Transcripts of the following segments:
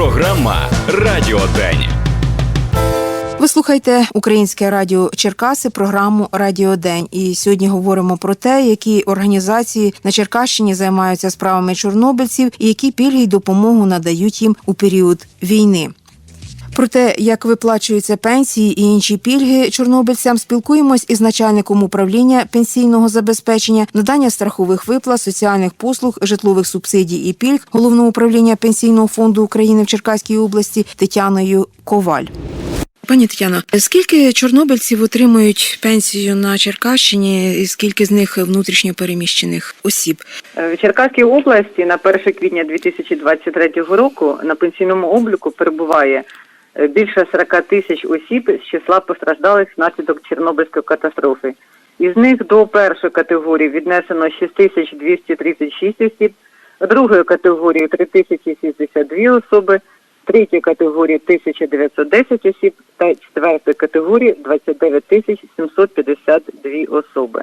Програма Радіодень. Ви слухаєте Українське радіо Черкаси, програму Радіо День. І сьогодні говоримо про те, які організації на Черкащині займаються справами чорнобильців і які пільги й допомогу надають їм у період війни. Про те, як виплачуються пенсії і інші пільги чорнобильцям, спілкуємось із начальником управління пенсійного забезпечення, надання страхових виплат, соціальних послуг, житлових субсидій і пільг головного управління пенсійного фонду України в Черкаській області Тетяною Коваль. Пані Тетяно, скільки чорнобильців отримують пенсію на Черкащині, і скільки з них внутрішньо переміщених осіб? В Черкаській області на 1 квітня 2023 року на пенсійному обліку перебуває е, більше 40 тисяч осіб з числа постраждалих внаслідок Чорнобильської катастрофи. Із них до першої категорії віднесено 6236 осіб, другої категорії 3062 особи, третьої категорії 1910 осіб та четвертої категорії 29 752 особи.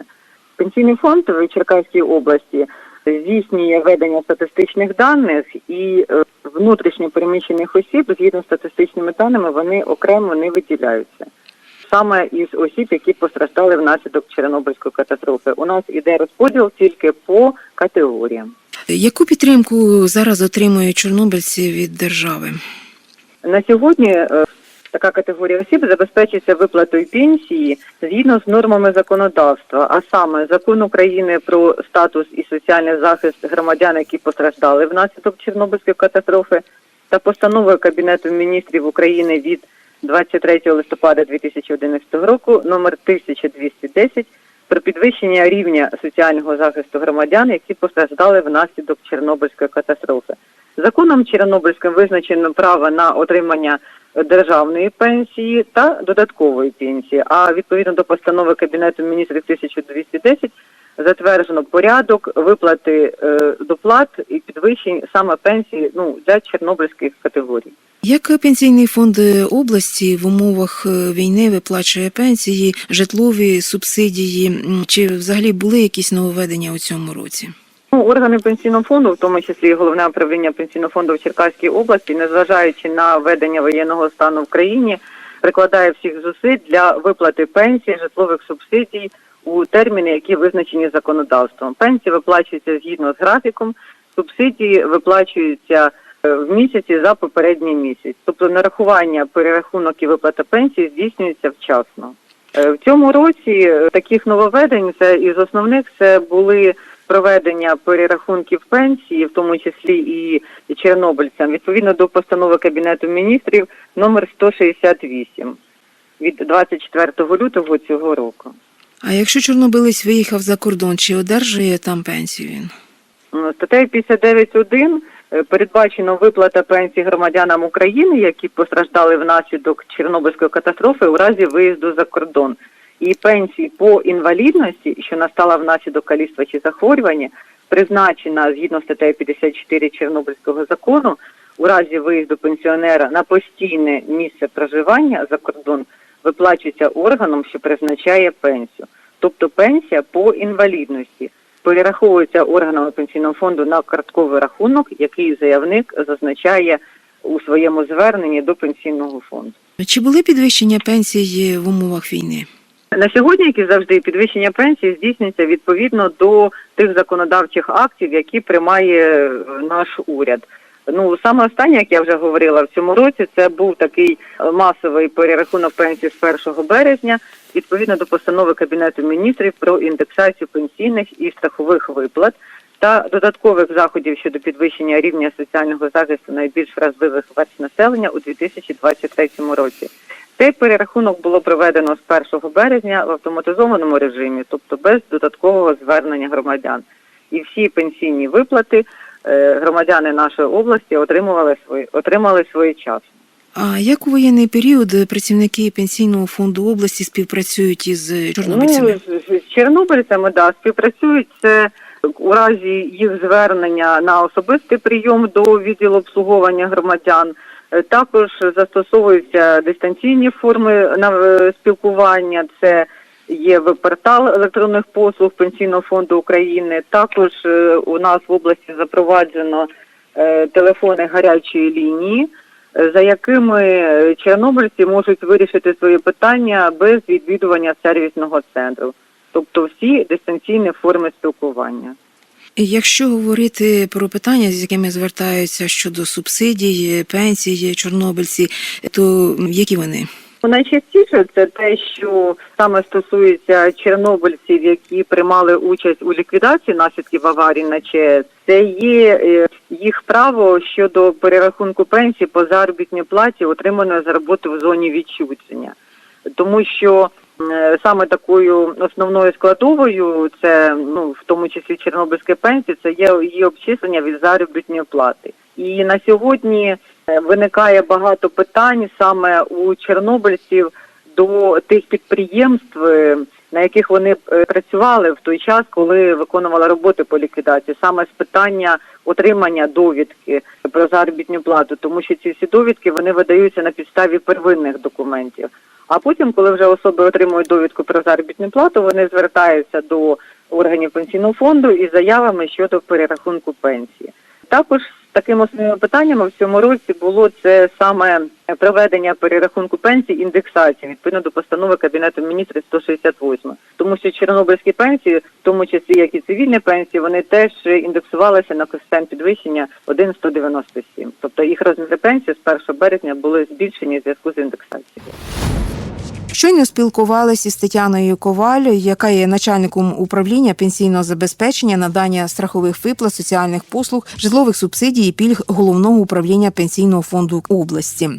Пенсійний фонд в Черкаській області здійснює ведення статистичних даних і е, внутрішньо переміщених осіб, згідно з статистичними даними, вони окремо не виділяються. Саме із осіб, які постраждали внаслідок Чорнобильської катастрофи. У нас іде розподіл тільки по категоріям. Яку підтримку зараз отримують чорнобильці від держави? На сьогодні е, така категорія осіб забезпечується виплатою пенсії згідно з нормами законодавства, а саме закон України про статус і соціальний захист громадян, які постраждали внаслідок Чорнобильської катастрофи, та постановою Кабінету міністрів України від 23 листопада 2011 року номер 1210 про підвищення рівня соціального захисту громадян, які постраждали внаслідок Чорнобильської катастрофи. Законом Чорнобильським визначено право на отримання державної пенсії та додаткової пенсії. А відповідно до постанови Кабінету міністрів 1210 затверджено порядок виплати е, доплат і підвищень саме пенсії ну для чорнобильських категорій. Як пенсійний фонд області в умовах е, війни виплачує пенсії, житлові субсидії? Чи взагалі були якісь нововведення у цьому році? Ну, органи пенсійного фонду, в тому числі головне управління пенсійного фонду в Черкаській області, незважаючи на введення воєнного стану в країні, прикладає всіх зусиль для виплати пенсій, житлових субсидій у терміни, які визначені законодавством. Пенсії виплачуються згідно з графіком, субсидії виплачуються е, в місяці за попередній місяць. Тобто нарахування, перерахунок і виплата пенсії здійснюється вчасно. Е, В цьому році е, таких нововведень це із основних це були проведення перерахунків пенсії, в тому числі і чорнобильцям, відповідно до постанови Кабінету міністрів номер 168 від 24 лютого цього року. А якщо чорнобилець виїхав за кордон, чи одержує там пенсію він? Ну, Статтею 59.1 е, передбачено виплата пенсій громадянам України, які постраждали внаслідок Чорнобильської катастрофи у разі виїзду за кордон. І пенсії по інвалідності, що настала внаслідок каліцтва чи захворювання, призначена згідно статтею 54 Чорнобильського закону у разі виїзду пенсіонера на постійне місце проживання за кордон виплачується органом, що призначає пенсію. Тобто пенсія по інвалідності перераховується органами пенсійного фонду на картковий рахунок, який заявник зазначає у своєму зверненні до пенсійного фонду. Чи були підвищення пенсій в умовах війни? На сьогодні, як і завжди, підвищення пенсії здійснюється відповідно до тих законодавчих актів, які приймає е, наш уряд. Ну саме останнє, як я вже говорила, в цьому році це був такий е, масовий перерахунок пенсії з 1 березня, відповідно до постанови Кабінету міністрів про індексацію пенсійних і страхових виплат та додаткових заходів щодо підвищення рівня соціального захисту найбільш вразливих верств населення у 2023 році. Цей перерахунок було проведено з 1 березня в автоматизованому режимі, тобто без додаткового звернення громадян. І всі пенсійні виплати е, громадяни нашої області отримували свої отримали своєчасно. А як у воєнний період працівники пенсійного фонду області співпрацюють із чорнобильцями? Ну, з, з чорнобильцями да, співпрацюють це у разі їх звернення на особистий прийом до відділу обслуговування громадян. Е, Також застосовуються дистанційні форми е, спілкування. Це є веб-портал електронних послуг Пенсійного фонду України. Також е, у нас в області запроваджено телефони гарячої лінії за якими чорнобильці можуть вирішити свої питання без відвідування сервісного центру, тобто всі дистанційні форми спілкування. Якщо говорити про питання, з якими звертаються щодо субсидій, пенсій, чорнобильці, то які вони? Найчастіше це те, що саме стосується чорнобильців, які приймали участь у ліквідації наслідків аварії на ЧАЕС. Це є е, їх право щодо перерахунку пенсії по заробітній платі, отриманої за роботу в зоні відчуження, тому що саме такою основною складовою, це ну в тому числі чорнобильські пенсії, це є її обчислення від заробітної плати. І на сьогодні е, виникає багато питань саме у чорнобильців до тих підприємств, е, на яких вони е, працювали в той час, коли виконували роботи по ліквідації, саме з питання отримання довідки про заробітну плату, тому що ці всі довідки вони видаються на підставі первинних документів. А потім, коли вже особи отримують довідку про заробітну плату, вони звертаються до органів пенсійного фонду із заявами щодо перерахунку пенсії. Також таким основним питанням в цьому році було це саме проведення перерахунку пенсій індексації відповідно до постанови Кабінету міністрів 168. Тому що чорнобильські пенсії, в тому числі як і цивільні пенсії, вони теж індексувалися на коефіцієнт підвищення 1,197. Тобто їх розміри пенсії з 1 березня були збільшені в зв'язку з індексацією. Щойно спілкувалися з Тетяною Коваль, яка є начальником управління пенсійного забезпечення, надання страхових виплат, соціальних послуг, житлових субсидій і пільг головного управління пенсійного фонду області.